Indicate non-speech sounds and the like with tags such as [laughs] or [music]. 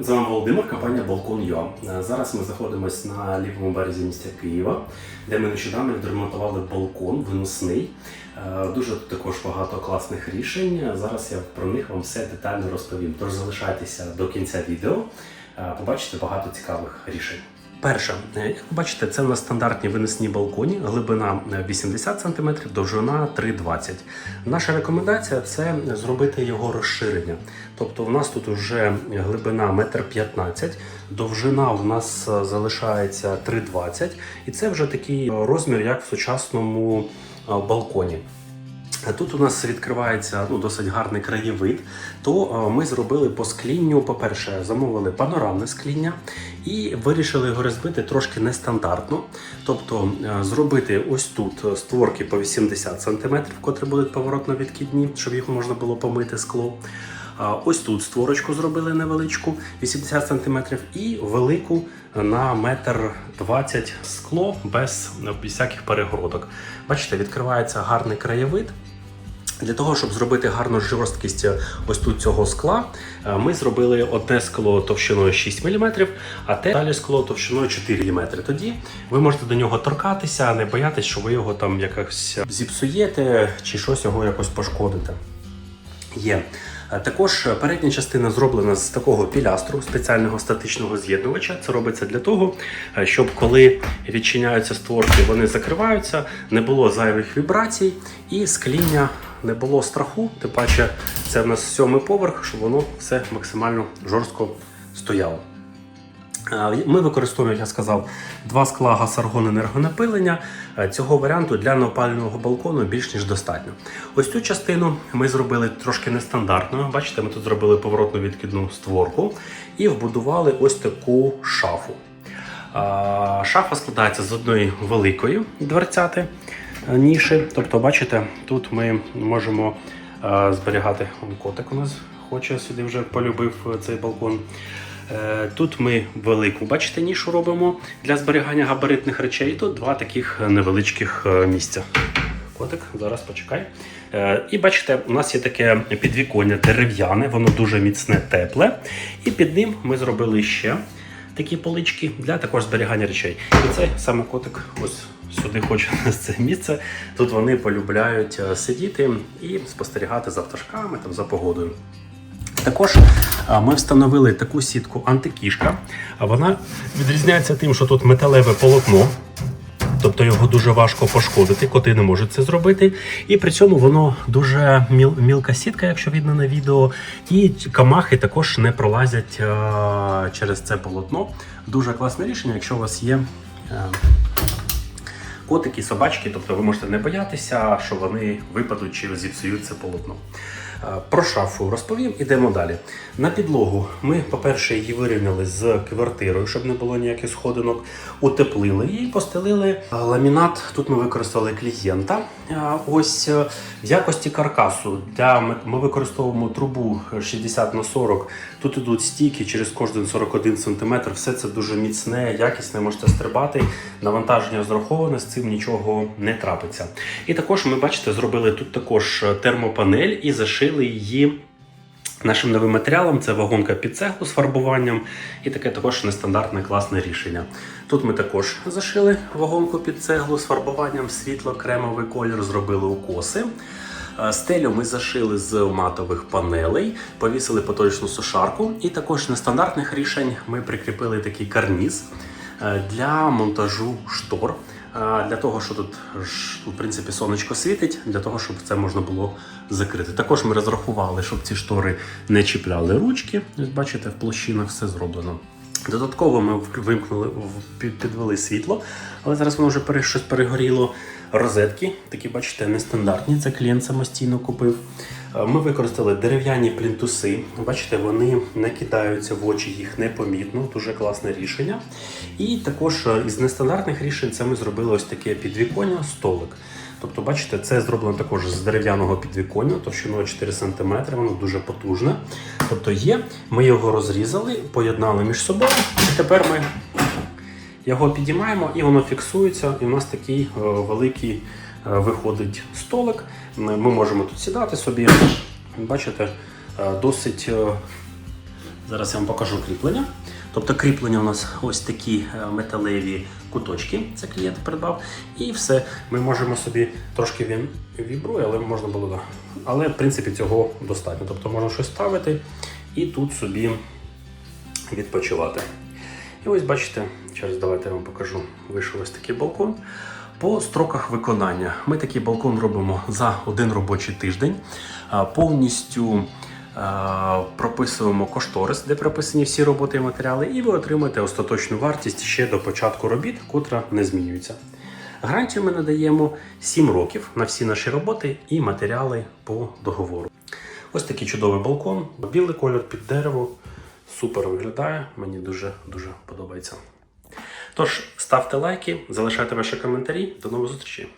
З вами Володимир, компанія Балкон.ua. Е, Зараз ми знаходимося на лівому березі міста Києва, де ми нещодавно відремонтували балкон виносний. Е, Дуже також багато класних рішень. Зараз я про них вам все детально розповім. Тож залишайтеся до кінця відео, е, побачите багато цікавих рішень. Перше, е, як ви бачите, це у нас стандартні винесні балконі, глибина е, 80 см, довжина 3,20 Наша рекомендація це зробити його розширення. Тобто, у нас тут вже глибина 1,15 м, довжина у нас е, залишається 3,20 і це вже такий е, розмір, як в сучасному е, балконі. Тут у нас відкривається ну, досить гарний краєвид. То е, ми зробили по склінню. По-перше, замовили панорамне скління і вирішили його розбити трошки нестандартно. Тобто е, зробити ось тут створки по 80 см, котрі будуть поворотно відкидні, щоб їх можна було помити скло. Ось тут створочку зробили невеличку 80 см і велику на метр 20 скло без всяких перегородок. Бачите, відкривається гарний краєвид. Для того, щоб зробити гарну жорсткість ось тут цього скла, е, ми зробили одне скло товщиною 6 мм, а те далі скло товщиною 4 мм. Тоді ви можете до нього торкатися, не боятись, що ви його там якось зіпсуєте чи щось його якось пошкодите. Є. Е, Також передня частина зроблена з такого пілястру спеціального статичного з'єднувача. Це робиться для того, е, щоб коли відчиняються створки, вони закриваються, не було зайвих вібрацій і скління не було страху. Тим паче, це в нас сьомий поверх, щоб воно все максимально жорстко стояло. Е, Ми використовуємо, як я сказав, два скла газ-аргон енергонапилення. Е, Цього варіанту для неопалювального балкону більш ніж достатньо. Ось цю частину ми зробили трошки нестандартною. Бачите, ми тут зробили поворотну відкидну створку і вбудували ось таку шафу. Шафа складається з одної великої дверцяти е, ніші. Тобто, бачите, тут ми можемо е, зберігати котик у нас хоче сюди вже полюбив е, цей балкон. Е, Тут ми велику, бачите, нішу робимо для зберігання габаритних речей. Тут два таких невеличких е, місця. Котик, зараз почекай. Е, І бачите, у нас є таке підвіконня дерев'яне, воно дуже міцне, тепле. І під ним ми зробили ще такі полички для також зберігання речей. І цей саме котик ось сюди хоче [laughs] на це місце. Тут вони полюбляють сидіти і спостерігати за пташками, там, за погодою. Також ми встановили таку сітку антикішка. А Вона відрізняється тим, що тут металеве полотно. Тобто його дуже важко пошкодити, коти не можуть це зробити. І при цьому воно дуже міл, мілка сітка, якщо видно на відео. І камахи також не пролазять а, через це полотно. Дуже класне рішення, якщо у вас є. е, Котики, собачки, тобто ви можете не боятися, що вони випадуть чи зіпсують це полотно. Е, Про шафу розповім, ідемо далі. На підлогу ми, по-перше, її вирівняли з квартирою, щоб не було ніяких сходинок, утеплили і постелили е, ламінат. Тут ми використали клієнта. Е, Ось в якості каркасу для ми використовуємо трубу 60 на 40. Тут ідуть стійки через кожен 41 см. Все це дуже міцне, якісне, можете стрибати. Навантаження зраховане, з цим нічого не трапиться. І також ми бачите, зробили тут також термопанель і зашили її. Нашим новим матеріалом це вагонка під цеглу з фарбуванням, і таке також нестандартне класне рішення. Тут ми також зашили вагонку під цеглу з фарбуванням світло-кремовий колір, зробили укоси. Е, Стелю ми зашили з матових панелей, повісили поточну сушарку, і також нестандартних рішень ми прикріпили такий карніз е, для монтажу штор. Для того, що тут в принципі сонечко світить, для того, щоб це можна було закрити. Також ми розрахували, щоб ці штори не чіпляли ручки. Ось бачите, в площинах все зроблено. Додатково ми вимкнули, підвели світло, але зараз воно вже щось перегоріло. Розетки, такі, бачите, нестандартні. Це клієнт самостійно купив. Е, Ми використали дерев'яні плінтуси. Бачите, вони не кидаються в очі, їх непомітно. Дуже класне рішення. І також е, із нестандартних рішень це ми зробили ось таке підвіконня, столик. Тобто, бачите, це зроблено також з дерев'яного підвіконня, товщиною 4 см, воно дуже потужне. Тобто є, ми його розрізали, поєднали між собою, і тепер ми його підіймаємо і воно фіксується. І у нас такий е, великий виходить столик. Ми можемо тут сідати собі. Бачите, е, досить е, Зараз я вам покажу кріплення. Тобто кріплення у нас ось такі е, металеві куточки. Це клієнт придбав. І все. Ми можемо собі трошки він вібрує, але можна було. Але в принципі цього достатньо. Тобто можна щось ставити і тут собі відпочивати. І ось бачите, зараз давайте я вам покажу. Вийшов ось такий балкон. По строках виконання ми такий балкон робимо за один робочий тиждень. Повністю прописуємо кошторис, де прописані всі роботи і матеріали, і ви отримаєте остаточну вартість ще до початку робіт, котра не змінюється. Гарантію ми надаємо 7 років на всі наші роботи і матеріали по договору. Ось такий чудовий балкон, білий кольор під дерево. Супер виглядає, мені дуже дуже подобається. Тож ставте лайки, залишайте ваші коментарі. До нових зустрічей!